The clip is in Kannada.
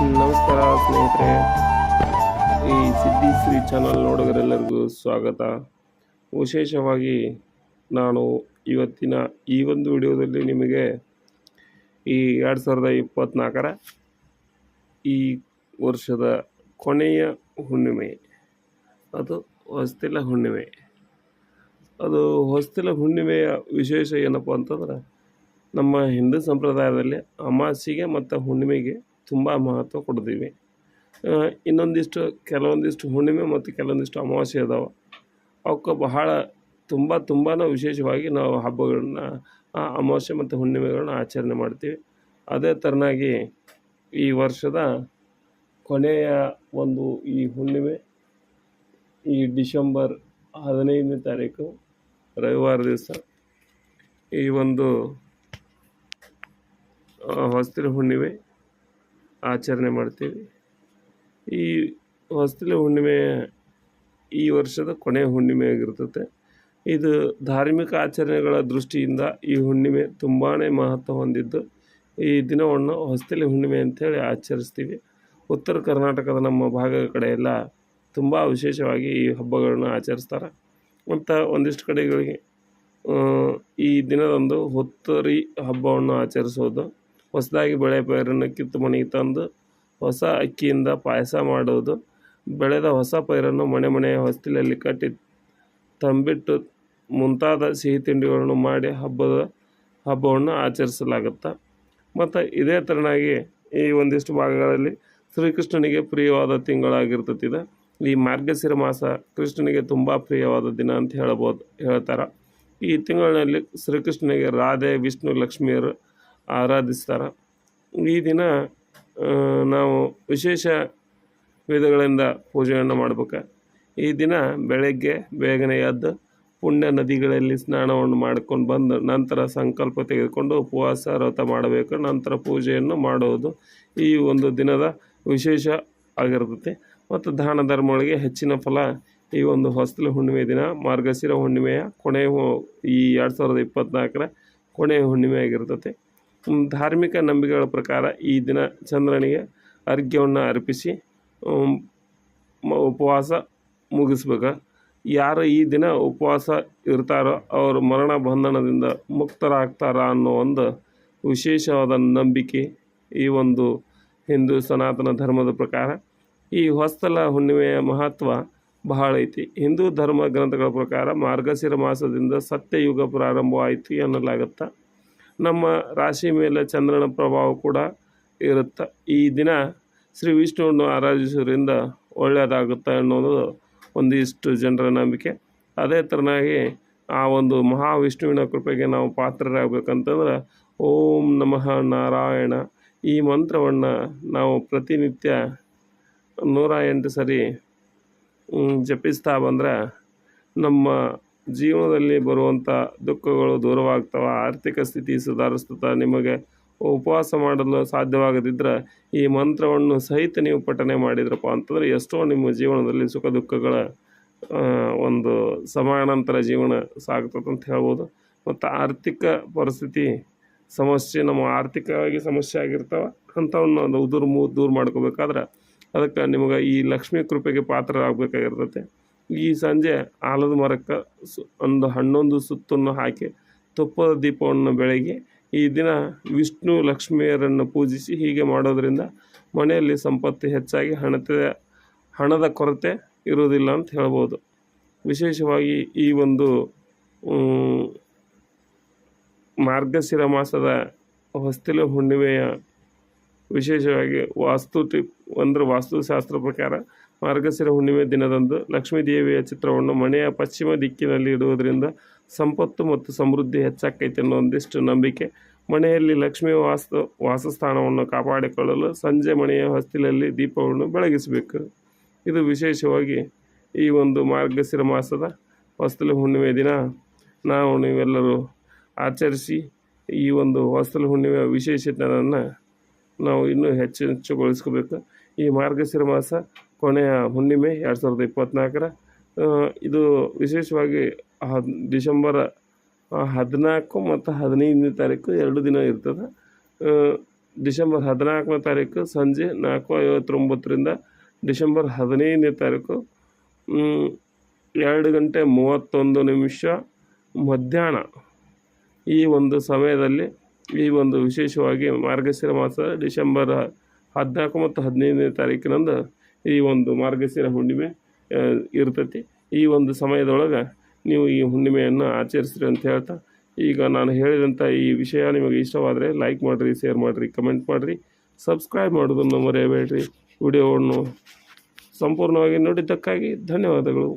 ನಮಸ್ಕಾರ ಸ್ನೇಹಿತರೆ. ಈ ಸಿದ್ಧಿ ಶ್ರೀ ಚಾನಲ್ ನೋಡೋರೆಲ್ಲರಿಗೂ ಸ್ವಾಗತ. ವಿಶೇಷವಾಗಿ ನಾನು ಇವತ್ತಿನ ಈ ಒಂದು ವಿಡಿಯೋದಲ್ಲಿ ನಿಮಗೆ ಈ ಎರಡು ಸಾವಿರದ ಇಪ್ಪತ್ತ್ನಾಲ್ಕರ ಈ ವರ್ಷದ ಕೊನೆಯ ಹುಣ್ಣಿಮೆ. ಅದು ಹೊಸ್ತಿಲ ಹುಣ್ಣಿಮೆ. ಅದು ಹೊಸ್ತಿಲ ಹುಣ್ಣಿಮೆಯ ವಿಶೇಷ ಏನಪ್ಪ ಅಂತಂದ್ರೆ, ನಮ್ಮ ಹಿಂದೂ ಸಂಪ್ರದಾಯದಲ್ಲಿ ಅಮಾವಾಸ್ಯೆಗೆ ಮತ್ತು ಹುಣ್ಣಿಮೆಗೆ ತುಂಬ ಮಹತ್ವ ಕೊಡ್ತೀವಿ. ಇನ್ನೊಂದಿಷ್ಟು ಕೆಲವೊಂದಿಷ್ಟು ಹುಣ್ಣಿಮೆ ಮತ್ತು ಕೆಲವೊಂದಿಷ್ಟು ಅಮಾವಾಸ್ಯೆ ಅದಾವೆ. ಅವಕ್ಕೆ ಬಹಳ ತುಂಬ ತುಂಬಾ ವಿಶೇಷವಾಗಿ ನಾವು ಹಬ್ಬಗಳನ್ನ ಅಮಾವಾಸ್ಯೆ ಮತ್ತು ಹುಣ್ಣಿಮೆಗಳನ್ನ ಆಚರಣೆ ಮಾಡ್ತೀವಿ. ಅದೇ ಥರನಾಗಿ ಈ ವರ್ಷದ ಕೊನೆಯ ಒಂದು ಈ ಹುಣ್ಣಿಮೆ, ಈ ಡಿಸೆಂಬರ್ ಹದಿನೈದನೇ ತಾರೀಕು ರವಿವಾರ ದಿವಸ. ಈ ಒಂದು ಹೊಸ್ತಿರ ಹುಣ್ಣಿಮೆ ಆಚರಣೆ ಮಾಡ್ತೀವಿ. ಈ ಹೊಸ್ತಿಲ ಹುಣ್ಣಿಮೆ ಈ ವರ್ಷದ ಕೊನೆಯ ಹುಣ್ಣಿಮೆ ಆಗಿರ್ತದೆ ಇದು ಧಾರ್ಮಿಕ ಆಚರಣೆಗಳ ದೃಷ್ಟಿಯಿಂದ ಈ ಹುಣ್ಣಿಮೆ ತುಂಬಾ ಮಹತ್ವ ಹೊಂದಿದ್ದು. ಈ ದಿನವನ್ನು ಹೊಸ್ತಿಲೆ ಹುಣ್ಣಿಮೆ ಅಂತೇಳಿ ಆಚರಿಸ್ತೀವಿ. ಉತ್ತರ ಕರ್ನಾಟಕದ ನಮ್ಮ ಭಾಗದ ಕಡೆ ಎಲ್ಲ ತುಂಬ ವಿಶೇಷವಾಗಿ ಈ ಹಬ್ಬಗಳನ್ನು ಆಚರಿಸ್ತಾರೆ. ಮತ್ತು ಒಂದಿಷ್ಟು ಕಡೆಗಳಿಗೆ ಈ ದಿನದಂದು ಹೊತ್ತರಿ ಹಬ್ಬವನ್ನು ಆಚರಿಸೋದು. ಹೊಸದಾಗಿ ಬೆಳೆ ಪೈರನ್ನು ಕಿತ್ತು ಮನೆಗೆ ತಂದು ಹೊಸ ಅಕ್ಕಿಯಿಂದ ಪಾಯಸ ಮಾಡೋದು. ಬೆಳೆದ ಹೊಸ ಪೈರನ್ನು ಮನೆ ಮನೆಯ ಹೊಸ್ತಿಲಲ್ಲಿ ಕಟ್ಟಿ ತಂಬಿಟ್ಟು ಮುಂತಾದ ಸಿಹಿ ತಿಂಡಿಗಳನ್ನು ಮಾಡಿ ಹಬ್ಬದ ಹಬ್ಬವನ್ನು ಆಚರಿಸಲಾಗುತ್ತೆ. ಮತ್ತು ಇದೇ ಥರನಾಗಿ ಈ ಒಂದಿಷ್ಟು ಭಾಗಗಳಲ್ಲಿ ಶ್ರೀಕೃಷ್ಣನಿಗೆ ಪ್ರಿಯವಾದ ತಿಂಗಳಾಗಿರ್ತದೆ ಇದು ಈ ಮಾರ್ಗಶಿರ ಮಾಸ ಕೃಷ್ಣನಿಗೆ ತುಂಬ ಪ್ರಿಯವಾದ ದಿನ ಅಂತ ಹೇಳ್ಬೋದು, ಹೇಳ್ತಾರೆ. ಈ ತಿಂಗಳಿನಲ್ಲಿ ಶ್ರೀಕೃಷ್ಣನಿಗೆ ರಾಧೆ, ವಿಷ್ಣು ಲಕ್ಷ್ಮಿಯರು ಆರಾಧಿಸ್ತಾರೆ. ಈ ದಿನ ನಾವು ವಿಶೇಷ ವಿಧಗಳಿಂದ ಪೂಜೆಯನ್ನು ಮಾಡ್ಬೇಕು. ಈ ದಿನ ಬೆಳಗ್ಗೆ ಬೇಗನೆ ಎದ್ದು ಪುಣ್ಯ ನದಿಗಳಲ್ಲಿ ಸ್ನಾನವನ್ನು ಮಾಡ್ಕೊಂಡು ಬಂದು ನಂತರ ಸಂಕಲ್ಪ ತೆಗೆದುಕೊಂಡು ಉಪವಾಸ ವ್ರತ ಮಾಡಬೇಕು. ನಂತರ ಪೂಜೆಯನ್ನು ಮಾಡುವುದು ಈ ಒಂದು ದಿನದ ವಿಶೇಷ ಆಗಿರ್ತದೆ ಮತ್ತು ದಾನ ಧರ್ಮಗಳಿಗೆ ಹೆಚ್ಚಿನ ಫಲ ಈ ಒಂದು ಹೊಸ್ತಿಲ ಹುಣ್ಣಿಮೆ ದಿನ, ಮಾರ್ಗಶಿರ ಹುಣ್ಣಿಮೆಯ ಕೊನೆಯ ಈ ಎರಡು ಸಾವಿರದ ಇಪ್ಪತ್ತ್ನಾಲ್ಕರ ಕೊನೆಯ ಹುಣ್ಣಿಮೆ ಆಗಿರ್ತದೆ ಧಾರ್ಮಿಕ ನಂಬಿಕೆಗಳ ಪ್ರಕಾರ ಈ ದಿನ ಚಂದ್ರನಿಗೆ ಅರ್ಘ್ಯವನ್ನು ಅರ್ಪಿಸಿ ಉಪವಾಸ ಮುಗಿಸ್ಬೇಕು. ಯಾರು ಈ ದಿನ ಉಪವಾಸ ಇರ್ತಾರೋ ಅವರು ಮರಣ ಬಂಧನದಿಂದ ಮುಕ್ತರಾಗ್ತಾರ ಅನ್ನೋ ಒಂದು ವಿಶೇಷವಾದ ನಂಬಿಕೆ ಈ ಒಂದು ಹಿಂದೂ ಸನಾತನ ಧರ್ಮದ ಪ್ರಕಾರ. ಈ ಹೊಸ್ತಲ ಹುಣ್ಣಿಮೆಯ ಮಹತ್ವ ಬಹಳ ಐತಿ. ಹಿಂದೂ ಧರ್ಮ ಗ್ರಂಥಗಳ ಪ್ರಕಾರ ಮಾರ್ಗಶಿರ ಮಾಸದಿಂದ ಸತ್ಯಯುಗ ಪ್ರಾರಂಭವಾಯಿತು ಎನ್ನಲಾಗುತ್ತೆ ನಮ್ಮ ರಾಶಿ ಮೇಲೆ ಚಂದ್ರನ ಪ್ರಭಾವ ಕೂಡ ಇರುತ್ತೆ? ಈ ದಿನ ಶ್ರೀ ವಿಷ್ಣುವನ್ನು ಆರಾಧಿಸೋದ್ರಿಂದ ಒಳ್ಳೆಯದಾಗುತ್ತೆ ಅನ್ನೋದು ಒಂದಿಷ್ಟು ಜನರ ನಂಬಿಕೆ. ಅದೇ ಥರನಾಗಿ ಆ ಒಂದು ಮಹಾವಿಷ್ಣುವಿನ ಕೃಪೆಗೆ ನಾವು ಪಾತ್ರರಾಗಬೇಕಂತಂದ್ರೆ ಓಂ ನಮಃ ನಾರಾಯಣ. ಈ ಮಂತ್ರವನ್ನು ನಾವು ಪ್ರತಿನಿತ್ಯ ನೂರ ಎಂಟು ಸರಿ ಜಪಿಸ್ತಾ ಬಂದರೆ ನಮ್ಮ ಜೀವನದಲ್ಲಿ ಬರುವಂಥ ದುಃಖಗಳು ದೂರವಾಗ್ತವೆ, ಆರ್ಥಿಕ ಸ್ಥಿತಿ ಸುಧಾರಿಸ್ತದೆ ನಿಮಗೆ ಉಪವಾಸ ಮಾಡಲು ಸಾಧ್ಯವಾಗದಿದ್ದರೆ ಈ ಮಂತ್ರವನ್ನು ಸಹಿತ ನೀವು ಪಠನೆ ಮಾಡಿದ್ರಪ್ಪ ಅಂತಂದರೆ ಎಷ್ಟೋ ನಿಮ್ಮ ಜೀವನದಲ್ಲಿ ಸುಖ ದುಃಖಗಳ ಒಂದು ಸಮಾನಾಂತರ ಜೀವನ ಸಾಗ್ತದೆ ಅಂತ ಹೇಳ್ಬೋದು. ಮತ್ತು ಆರ್ಥಿಕ ಪರಿಸ್ಥಿತಿ ಸಮಸ್ಯೆ ನಮ್ಮ ಆರ್ಥಿಕವಾಗಿ ಸಮಸ್ಯೆ ಆಗಿರ್ತವೆ, ಅಂಥವನ್ನ ಒಂದು ದೂರ ಮೂ, ದೂರ ಮಾಡ್ಕೋಬೇಕಾದ್ರೆ ಅದಕ್ಕೆ ನಿಮಗೆ ಈ ಲಕ್ಷ್ಮೀ ಕೃಪೆಗೆ ಪಾತ್ರರಾಗಬೇಕಾಗಿರ್ತೈತೆ. ಈ ಸಂಜೆ ಆಲದ ಮರಕ್ಕೆ ಸು ಒಂದು ಹನ್ನೊಂದು ಸುತ್ತನ್ನು ಹಾಕಿ ತುಪ್ಪದ ದೀಪವನ್ನು ಬೆಳಗಿ ಈ ದಿನ ವಿಷ್ಣು ಲಕ್ಷ್ಮಿಯರನ್ನು ಪೂಜಿಸಿ ಹೀಗೆ ಮಾಡೋದರಿಂದ ಮನೆಯಲ್ಲಿ ಸಂಪತ್ತು ಹೆಚ್ಚಾಗಿ ಹಣತೆ, ಹಣದ ಕೊರತೆ ಇರುವುದಿಲ್ಲ ಅಂತ ಹೇಳ್ಬೋದು. ವಿಶೇಷವಾಗಿ ಈ ಒಂದು ಮಾರ್ಗಶಿರ ಮಾಸದ ಹೊಸ್ತಿಲ ಹುಣ್ಣಿಮೆಯ ವಿಶೇಷವಾಗಿ ವಾಸ್ತು ಟಿಪ್ ಅಂದರೆ ವಾಸ್ತುಶಾಸ್ತ್ರ ಪ್ರಕಾರ ಮಾರ್ಗಶಿರ ಹುಣ್ಣಿಮೆ ದಿನದಂದು ಲಕ್ಷ್ಮೀ ದೇವಿಯ ಚಿತ್ರವನ್ನು ಮನೆಯ ಪಶ್ಚಿಮ ದಿಕ್ಕಿನಲ್ಲಿ ಇಡುವುದರಿಂದ ಸಂಪತ್ತು ಮತ್ತು ಸಮೃದ್ಧಿ ಹೆಚ್ಚಾಕೈತೆ ಅನ್ನೋ ಒಂದಿಷ್ಟು ನಂಬಿಕೆ. ಮನೆಯಲ್ಲಿ ಲಕ್ಷ್ಮೀ ವಾಸ, ವಾಸಸ್ಥಾನವನ್ನು ಕಾಪಾಡಿಕೊಳ್ಳಲು ಸಂಜೆ ಮನೆಯ ಹೊಸ್ತಿಲಲ್ಲಿ ದೀಪವನ್ನು ಬೆಳಗಿಸಬೇಕು. ಇದು ವಿಶೇಷವಾಗಿ ಈ ಒಂದು ಮಾರ್ಗಶಿರ ಮಾಸದ ಹೊಸ್ತಲು ಹುಣ್ಣಿಮೆ ದಿನ. ನಾವು ನೀವೆಲ್ಲರೂ ಆಚರಿಸಿ ಈ ಒಂದು ಹೊಸ್ತಲು ಹುಣ್ಣಿಮೆಯ ವಿಶೇಷತೆಯನ್ನು ನಾವು ಇನ್ನೂ ಹೆಚ್ಚು ಹೆಚ್ಚುಗೊಳಿಸ್ಕೋಬೇಕು. ಈ ಮಾರ್ಗಶಿರ ಮಾಸ ಕೊನೆಯ ಹುಣ್ಣಿಮೆ ಎರಡು ಸಾವಿರದ ಇಪ್ಪತ್ತ್ನಾಲ್ಕರ ಇದು ವಿಶೇಷವಾಗಿ ಡಿಸೆಂಬರ್ ಹದಿನಾಲ್ಕು ಮತ್ತು ಹದಿನೈದನೇ ತಾರೀಕು ಎರಡು ದಿನ ಇರ್ತದೆ. ಡಿಸೆಂಬರ್ ಹದಿನಾಲ್ಕನೇ ತಾರೀಕು ಸಂಜೆ ನಾಲ್ಕು ಐವತ್ತೊಂಬತ್ತರಿಂದ ಡಿಸೆಂಬರ್ ಹದಿನೈದನೇ ತಾರೀಕು ಎರಡು ಗಂಟೆ ಮೂವತ್ತೊಂದು ನಿಮಿಷ ಮಧ್ಯಾಹ್ನ. ಈ ಒಂದು ಸಮಯದಲ್ಲಿ ಈ ಒಂದು ವಿಶೇಷವಾಗಿ ಮಾರ್ಗಶಿರ ಮಾಸ ಡಿಸೆಂಬರ್ ಹದಿನಾಲ್ಕು ಮತ್ತು ಹದಿನೈದನೇ ತಾರೀಕಿನಂದು ಈ ಒಂದು ಮಾರ್ಗಶಿರ ಹುಣ್ಣಿಮೆ ಇರ್ತೈತಿ. ಈ ಒಂದು ಸಮಯದೊಳಗೆ ನೀವು ಈ ಹುಣ್ಣಿಮೆಯನ್ನು ಆಚರಿಸ್ರಿ ಅಂತ ಹೇಳ್ತಾ, ಈಗ ನಾನು ಹೇಳಿದಂಥ ಈ ವಿಷಯ ನಿಮಗೆ ಇಷ್ಟವಾದರೆ ಲೈಕ್ ಮಾಡಿರಿ ಶೇರ್ ಮಾಡಿರಿ ಕಮೆಂಟ್ ಮಾಡಿರಿ. ಸಬ್ಸ್ಕ್ರೈಬ್ ಮಾಡೋದನ್ನು ಮರೆಯಬೇಡ್ರಿ. ವಿಡಿಯೋವನ್ನು ಸಂಪೂರ್ಣವಾಗಿ ನೋಡಿದ್ದಕ್ಕಾಗಿ ಧನ್ಯವಾದಗಳು.